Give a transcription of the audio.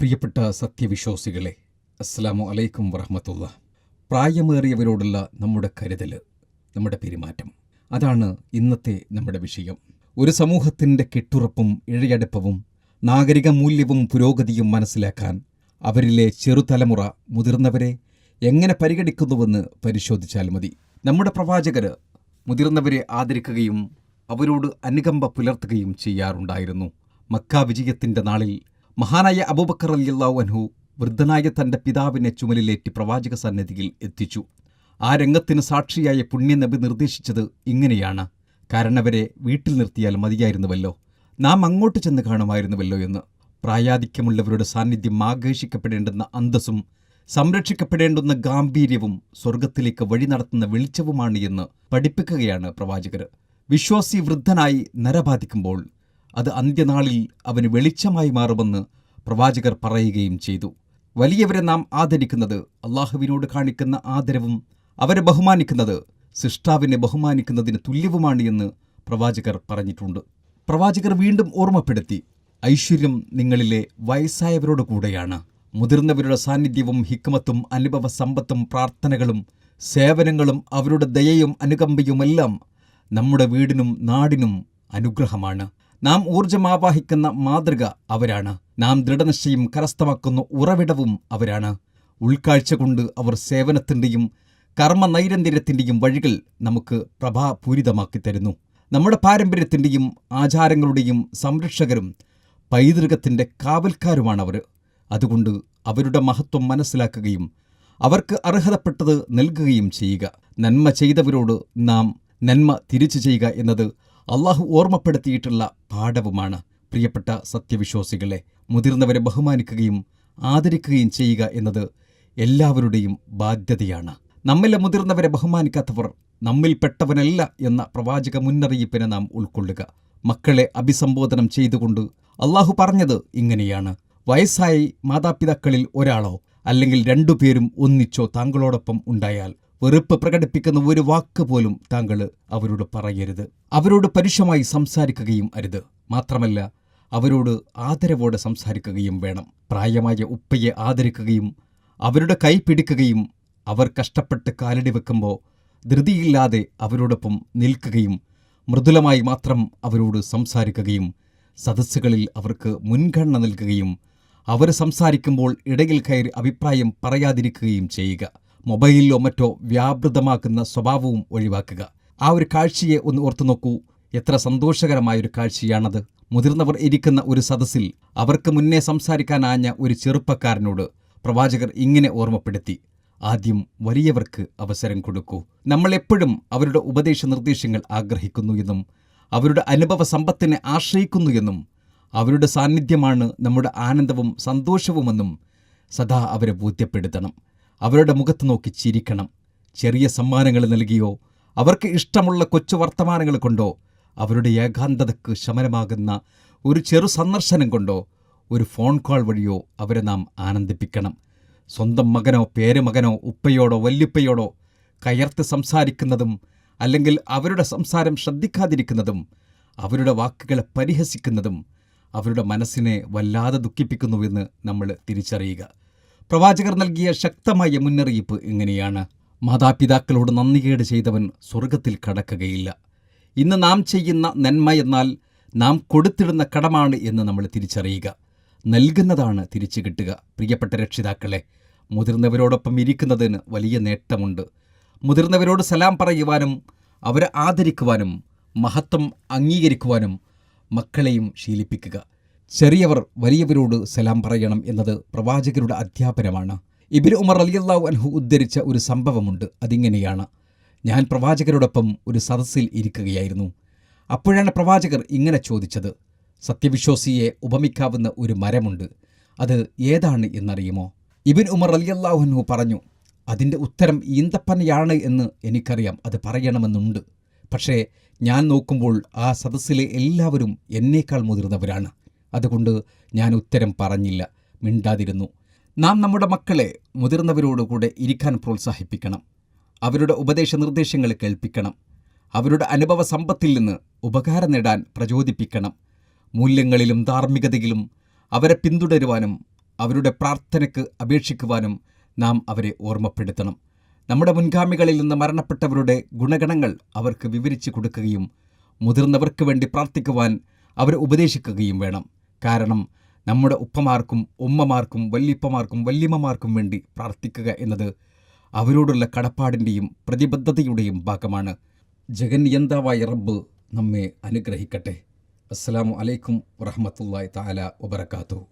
പ്രിയപ്പെട്ട സത്യവിശ്വാസികളെ അസ്സാമു അലൈക്കും വറഹമത്തുള്ള പ്രായമേറിയവരോടുള്ള നമ്മുടെ കരുതൽ നമ്മുടെ പെരുമാറ്റം അതാണ് ഇന്നത്തെ നമ്മുടെ വിഷയം. ഒരു സമൂഹത്തിന്റെ കെട്ടുറപ്പും ഇഴയടുപ്പവും നാഗരിക മൂല്യവും പുരോഗതിയും മനസ്സിലാക്കാൻ അവരിലെ ചെറുതലമുറ മുതിർന്നവരെ എങ്ങനെ പരിഗണിക്കുന്നുവെന്ന് പരിശോധിച്ചാൽ മതി. നമ്മുടെ പ്രവാചകർ മുതിർന്നവരെ ആദരിക്കുകയും അവരോട് അനുകമ്പ പുലർത്തുകയും ചെയ്യാറുണ്ടായിരുന്നു. മക്ക വിജയത്തിന്റെ നാളിൽ മഹാനായ അബൂബക്കർ അലിയല്ലാ അൻഹു വൃദ്ധനായ തന്റെ പിതാവിനെ ചുമലിലേറ്റി പ്രവാചക സന്നിധിയിൽ എത്തിച്ചു. ആ രംഗത്തിന് സാക്ഷിയായ പുണ്യനബി നിർദ്ദേശിച്ചത് ഇങ്ങനെയാണ്. കാരണവരെ വീട്ടിൽ നിർത്തിയാൽ മതിയായിരുന്നുവല്ലോ. നാം അങ്ങോട്ട് ചെന്ന് കാണുമായിരുന്നുവല്ലോ എന്ന്. പ്രായാധിക്യമുള്ളവരുടെ സാന്നിധ്യം ആകർഷിക്കപ്പെടേണ്ടുന്ന അന്തസ്സും സംരക്ഷിക്കപ്പെടേണ്ടുന്ന ഗാംഭീര്യവും സ്വർഗത്തിലേക്ക് വഴി നടത്തുന്ന വെളിച്ചവുമാണ് എന്ന് പഠിപ്പിക്കുകയാണ് പ്രവാചകർ. വിശ്വാസി വൃദ്ധനായി നരബാധിക്കുമ്പോൾ അത് അന്ത്യനാളിൽ അവന് വെളിച്ചമായി മാറുമെന്ന് പ്രവാചകർ പറയുകയും ചെയ്തു. വലിയവരെ നാം ആദരിക്കുന്നത് അള്ളാഹുവിനോട് കാണിക്കുന്ന ആദരവും അവരെ ബഹുമാനിക്കുന്നത് സിഷ്ടാവിനെ ബഹുമാനിക്കുന്നതിന് തുല്യവുമാണ് എന്ന് പ്രവാചകർ പറഞ്ഞിട്ടുണ്ട്. പ്രവാചകർ വീണ്ടും ഓർമ്മപ്പെടുത്തി ഐശ്വര്യം നിങ്ങളിലെ വയസ്സായവരോട് കൂടെയാണ്. മുതിർന്നവരുടെ സാന്നിധ്യവും ഹിക്മത്തും അനുഭവ സമ്പത്തും പ്രാർത്ഥനകളും സേവനങ്ങളും അവരുടെ ദയയും അനുകമ്പയുമെല്ലാം നമ്മുടെ വീടിനും നാടിനും അനുഗ്രഹമാണ്. നാം ഊർജമാവാഹിക്കുന്ന മാതൃക അവരാണ്. നാം ദൃഢനിശ്ചയം കരസ്ഥമാക്കുന്ന ഉറവിടവും അവരാണ്. ഉൾക്കാഴ്ച കൊണ്ട് അവർ സേവനത്തിന്റെയും കർമ്മ നൈരന്തര്യത്തിന്റെയും വഴികൾ നമുക്ക് പ്രഭാപൂരിതമാക്കി തരുന്നു നമ്മുടെ പാരമ്പര്യത്തിന്റെയും ആചാരങ്ങളുടെയും സംരക്ഷകരും പൈതൃകത്തിന്റെ കാവൽക്കാരുമാണവർ. അതുകൊണ്ട് അവരുടെ മഹത്വം മനസ്സിലാക്കുകയും അവർക്ക് അർഹതപ്പെട്ടത് നൽകുകയും ചെയ്യുക. നന്മ ചെയ്തവരോട് നാം നന്മ തിരിച്ചു ചെയ്യുക എന്നത് അള്ളാഹു ഓർമ്മപ്പെടുത്തിയിട്ടുള്ള പാഠവുമാണ്. പ്രിയപ്പെട്ട സത്യവിശ്വാസികളെ മുതിർന്നവരെ ബഹുമാനിക്കുകയും ആദരിക്കുകയും ചെയ്യുക എന്നത് എല്ലാവരുടെയും ബാധ്യതയാണ്. നമ്മിലെ മുതിർന്നവരെ ബഹുമാനിക്കാത്തവർ നമ്മിൽപ്പെട്ടവനല്ല എന്ന പ്രവാചക മുന്നറിയിപ്പിനെ നാം ഉൾക്കൊള്ളുക. മക്കളെ അഭിസംബോധനം ചെയ്തുകൊണ്ട് അള്ളാഹു പറഞ്ഞത് ഇങ്ങനെയാണ്. വയസ്സായി മാതാപിതാക്കളിൽ ഒരാളോ അല്ലെങ്കിൽ രണ്ടുപേരും ഒന്നിച്ചോ താങ്കളോടൊപ്പം ഉണ്ടായാൽ വെറുപ്പ് പ്രകടിപ്പിക്കുന്ന ഒരു വാക്ക് പോലും താങ്കൾ അവരോട് പറയരുത്. അവരോട് പരുഷമായി സംസാരിക്കുകയും അരുത്. മാത്രമല്ല അവരോട് ആദരവോടെ സംസാരിക്കുകയും വേണം. പ്രായമായ ഉപ്പയെ ആദരിക്കുകയും അവരുടെ കൈ പിടിക്കുകയും അവർ കഷ്ടപ്പെട്ട് കാലടി വെക്കുമ്പോൾ ധൃതിയില്ലാതെ അവരോടൊപ്പം നിൽക്കുകയും മൃദുലമായി മാത്രം അവരോട് സംസാരിക്കുകയും സദസ്സുകളിൽ അവർക്ക് മുൻഗണന നൽകുകയും അവർ സംസാരിക്കുമ്പോൾ ഇടയിൽ കയറി അഭിപ്രായം പറയാതിരിക്കുകയും ചെയ്യുക. മൊബൈലിലോ മറ്റോ വ്യാപൃതമാക്കുന്ന സ്വഭാവവും ഒഴിവാക്കുക. ആ ഒരു കാഴ്ചയെ ഒന്ന് ഓർത്തു നോക്കൂ. എത്ര സന്തോഷകരമായൊരു കാഴ്ചയാണത്. മുതിർന്നവർ ഇരിക്കുന്ന ഒരു സദസ്സിൽ അവർക്ക് മുന്നേ സംസാരിക്കാനാഞ്ഞ ഒരു ചെറുപ്പക്കാരനോട് പ്രവാചകർ ഇങ്ങനെ ഓർമ്മപ്പെടുത്തി. ആദ്യം വലിയവർക്ക് അവസരം കൊടുക്കൂ. നമ്മൾ എപ്പോഴും അവരുടെ ഉപദേശ നിർദ്ദേശങ്ങൾ ആഗ്രഹിക്കുന്നു എന്നും അവരുടെ അനുഭവ സമ്പത്തിനെ ആശ്രയിക്കുന്നു എന്നും അവരുടെ സാന്നിധ്യമാണ് നമ്മുടെ ആനന്ദവും സന്തോഷവുമെന്നും സദാ അവരെ ബോധ്യപ്പെടുത്തണം. അവരുടെ മുഖത്ത് നോക്കി ചിരിക്കണം. ചെറിയ സമ്മാനങ്ങൾ നൽകിയോ അവർക്ക് ഇഷ്ടമുള്ള കൊച്ചു വർത്തമാനങ്ങൾ കൊണ്ടോ അവരുടെ ഏകാന്തതയ്ക്ക് ശമനമാകുന്ന ഒരു ചെറു സന്ദർശനം കൊണ്ടോ ഒരു ഫോൺ കോൾ വഴിയോ അവരെ നാം ആനന്ദിപ്പിക്കണം. സ്വന്തം മകനോ പേരുമകനോ ഉപ്പയോടോ വല്യുപ്പയോടോ കയർത്ത് സംസാരിക്കുന്നതും അല്ലെങ്കിൽ അവരുടെ സംസാരം ശ്രദ്ധിക്കാതിരിക്കുന്നതും അവരുടെ വാക്കുകളെ പരിഹസിക്കുന്നതും അവരുടെ മനസ്സിനെ വല്ലാതെ ദുഃഖിപ്പിക്കുന്നുവെന്ന് നമ്മൾ തിരിച്ചറിയുക. പ്രവാചകർ നൽകിയ ശക്തമായ മുന്നറിയിപ്പ് എങ്ങനെയാണ് മാതാപിതാക്കളോട് നന്ദികേട് ചെയ്തവൻ സ്വർഗത്തിൽ കടക്കുകയില്ല. ഇന്ന് നാം ചെയ്യുന്ന നന്മ എന്നാൽ നാം കൊടുത്തിടുന്ന കടമാണ് എന്ന് നമ്മൾ തിരിച്ചറിയുക. നൽകുന്നതാണ് തിരിച്ചു കിട്ടുക. പ്രിയപ്പെട്ട രക്ഷിതാക്കളെ മുതിർന്നവരോടൊപ്പം ഇരിക്കുന്നതിന് വലിയ നേട്ടമുണ്ട്. മുതിർന്നവരോട് സലാം പറയുവാനും അവരെ ആദരിക്കുവാനും മഹത്വം അംഗീകരിക്കുവാനും മക്കളെയും ശീലിപ്പിക്കുക. ചെറിയവർ വലിയവരോട് സലാം പറയണം എന്നത് പ്രവാചകരുടെ അധ്യാപനമാണ്. ഇബിൻ ഉമർ അലിയല്ലാഹു അൻഹു ഉദ്ധരിച്ച ഒരു സംഭവമുണ്ട്. അതിങ്ങനെയാണ്. ഞാൻ പ്രവാചകരോടൊപ്പം ഒരു സദസ്സിൽ ഇരിക്കുകയായിരുന്നു. അപ്പോഴാണ് പ്രവാചകർ ഇങ്ങനെ ചോദിച്ചത്. സത്യവിശ്വാസിയെ ഉപമിക്കാവുന്ന ഒരു മരമുണ്ട്. അത് ഏതാണ് എന്നറിയുമോ? ഇബിൻ ഉമർ അലിയല്ലാഹു അൻഹു പറഞ്ഞു അതിന്റെ ഉത്തരം ഈന്തപ്പനയാണ് എന്ന് എനിക്കറിയാം. അത് പറയണമെന്നുണ്ട്. പക്ഷേ ഞാൻ നോക്കുമ്പോൾ ആ സദസ്സിലെ എല്ലാവരും എന്നേക്കാൾ മുതിർന്നവരാണ്. അതുകൊണ്ട് ഞാൻ ഉത്തരം പറഞ്ഞില്ല. മിണ്ടാതിരുന്നു. നാം നമ്മുടെ മക്കളെ മുതിർന്നവരോടുകൂടെ ഇരിക്കാൻ പ്രോത്സാഹിപ്പിക്കണം. അവരുടെ ഉപദേശ നിർദ്ദേശങ്ങൾ കേൾപ്പിക്കണം. അവരുടെ അനുഭവ സമ്പത്തിൽ നിന്ന് ഉപകാരം നേടാൻ പ്രചോദിപ്പിക്കണം. മൂല്യങ്ങളിലും ധാർമ്മികതയിലും അവരെ പിന്തുടരുവാനും അവരുടെ പ്രാർത്ഥനയ്ക്ക് അപേക്ഷിക്കുവാനും നാം അവരെ ഓർമ്മപ്പെടുത്തണം. നമ്മുടെ മുൻഗാമികളിൽ നിന്ന് മരണപ്പെട്ടവരുടെ ഗുണഗണങ്ങൾ അവർക്ക് വിവരിച്ചു കൊടുക്കുകയും മുതിർന്നവർക്ക് വേണ്ടി പ്രാർത്ഥിക്കുവാൻ അവരെ ഉപദേശിക്കുകയും വേണം. കാരണം നമ്മുടെ ഉപ്പമാർക്കും ഉമ്മമാർക്കും വല്യപ്പമാർക്കും വല്യമ്മമാർക്കും വേണ്ടി പ്രാർത്ഥിക്കുക എന്നത് അവരോടുള്ള കടപ്പാടിന്റെയും പ്രതിബദ്ധതയുടെയും ഭാഗമാണ്. ജഗന്യന്താവായ റബ്ബ് നമ്മെ അനുഗ്രഹിക്കട്ടെ. അസ്സാം അലൈക്കും വറഹമത്തല്ലാ താല വബർക്കാത്തു